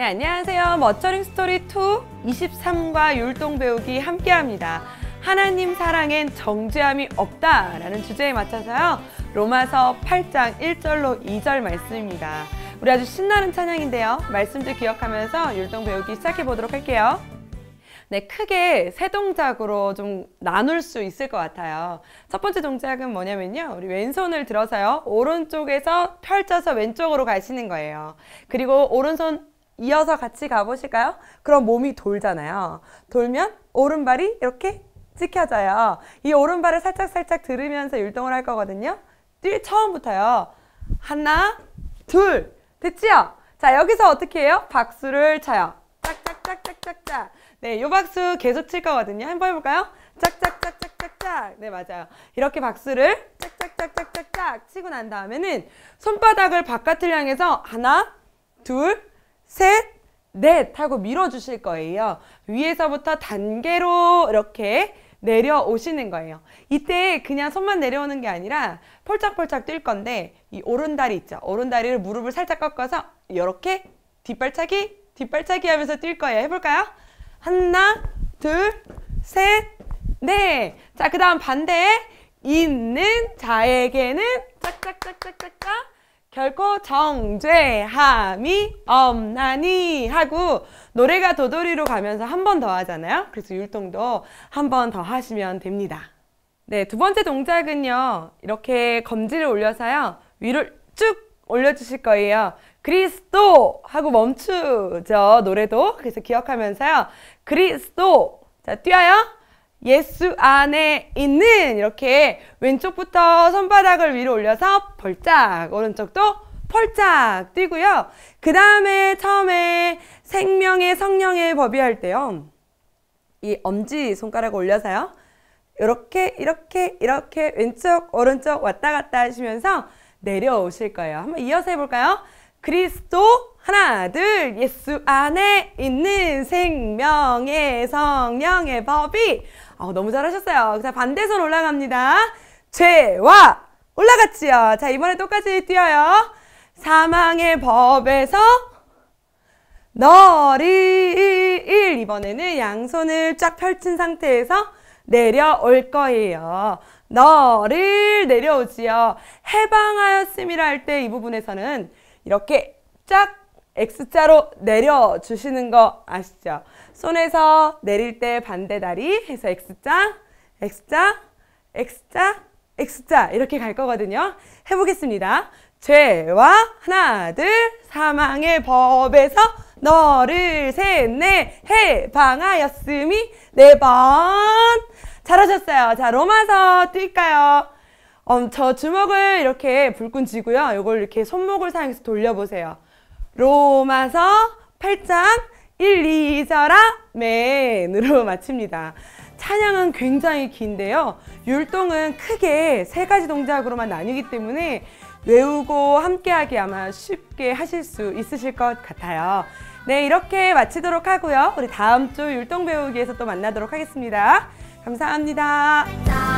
네, 안녕하세요. 머처링 스토리 2 23과 율동 배우기 함께합니다. 하나님 사랑엔 정죄함이 없다라는 주제에 맞춰서요. 로마서 8장 1절로 2절 말씀입니다. 우리 아주 신나는 찬양인데요. 말씀들 기억하면서 율동 배우기 시작해 보도록 할게요. 네, 크게 세 동작으로 좀 나눌 수 있을 것 같아요. 첫 번째 동작은 뭐냐면요. 우리 왼손을 들어서요. 오른쪽에서 펼쳐서 왼쪽으로 가시는 거예요. 그리고 오른손 이어서 같이 가보실까요? 그럼 몸이 돌잖아요. 돌면 오른발이 이렇게 찍혀져요. 이 오른발을 살짝살짝 들으면서 율동을 할 거거든요. 뛸 처음부터요. 하나, 둘. 됐지요? 자, 여기서 어떻게 해요? 박수를 쳐요. 짝짝짝짝짝짝. 네, 요 박수 계속 칠 거거든요. 한번 해볼까요? 짝짝짝짝짝짝. 네, 맞아요. 이렇게 박수를 짝짝짝짝짝짝 치고 난 다음에는 손바닥을 바깥을 향해서 하나, 둘, 셋, 넷 하고 밀어주실 거예요. 위에서부터 단계로 이렇게 내려오시는 거예요. 이때 그냥 손만 내려오는 게 아니라 폴짝폴짝 뛸 건데 이 오른다리 있죠. 오른다리를 무릎을 살짝 꺾어서 이렇게 뒷발차기, 뒷발차기 하면서 뛸 거예요. 해볼까요? 하나, 둘, 셋, 넷. 자, 그 다음 반대. 있는 자에게는 짝짝짝짝짝짝 결코 정죄함이 없나니 하고 노래가 도돌이로 가면서 한 번 더 하잖아요. 그래서 율동도 한 번 더 하시면 됩니다. 네, 두 번째 동작은요. 이렇게 검지를 올려서요. 위를 쭉 올려주실 거예요. 그리스도 하고 멈추죠. 노래도. 그래서 기억하면서요. 그리스도. 자, 뛰어요. 예수 안에 있는 이렇게 왼쪽부터 손바닥을 위로 올려서 벌짝 오른쪽도 펄짝 뛰고요. 그 다음에 처음에 생명의 성령의 법이 할 때요. 이 엄지 손가락 올려서요. 이렇게 이렇게 이렇게 왼쪽 오른쪽 왔다 갔다 하시면서 내려오실 거예요. 한번 이어서 해볼까요? 그리스도 하나 둘 예수 안에 있는 생명의 성령의 법이 어, 너무 잘하셨어요. 자 반대손 올라갑니다. 죄와 올라갔지요. 자 이번에 똑같이 뛰어요. 사망의 법에서 너를 이번에는 양손을 쫙 펼친 상태에서 내려올 거예요. 너를 내려오지요. 해방하였음이라 할 때 이 부분에서는 이렇게 쫙 X자로 내려주시는 거 아시죠? 손에서 내릴 때 반대 다리 해서 X자, X자, X자, X자 이렇게 갈 거거든요. 해보겠습니다. 죄와 하나, 둘, 사망의 법에서 너를 셋, 넷 해방하였음이 네 번. 잘하셨어요. 자, 로마서 뛸까요? 어, 저 주먹을 이렇게 불끈 쥐고요. 이걸 이렇게 손목을 사용해서 돌려보세요. 로마서 8장 1, 2절 아 맨으로 마칩니다. 찬양은 굉장히 긴데요. 율동은 크게 세 가지 동작으로만 나뉘기 때문에 외우고 함께하기 아마 쉽게 하실 수 있으실 것 같아요. 네, 이렇게 마치도록 하고요. 우리 다음 주 율동 배우기에서 또 만나도록 하겠습니다. 감사합니다. 장 1, 2절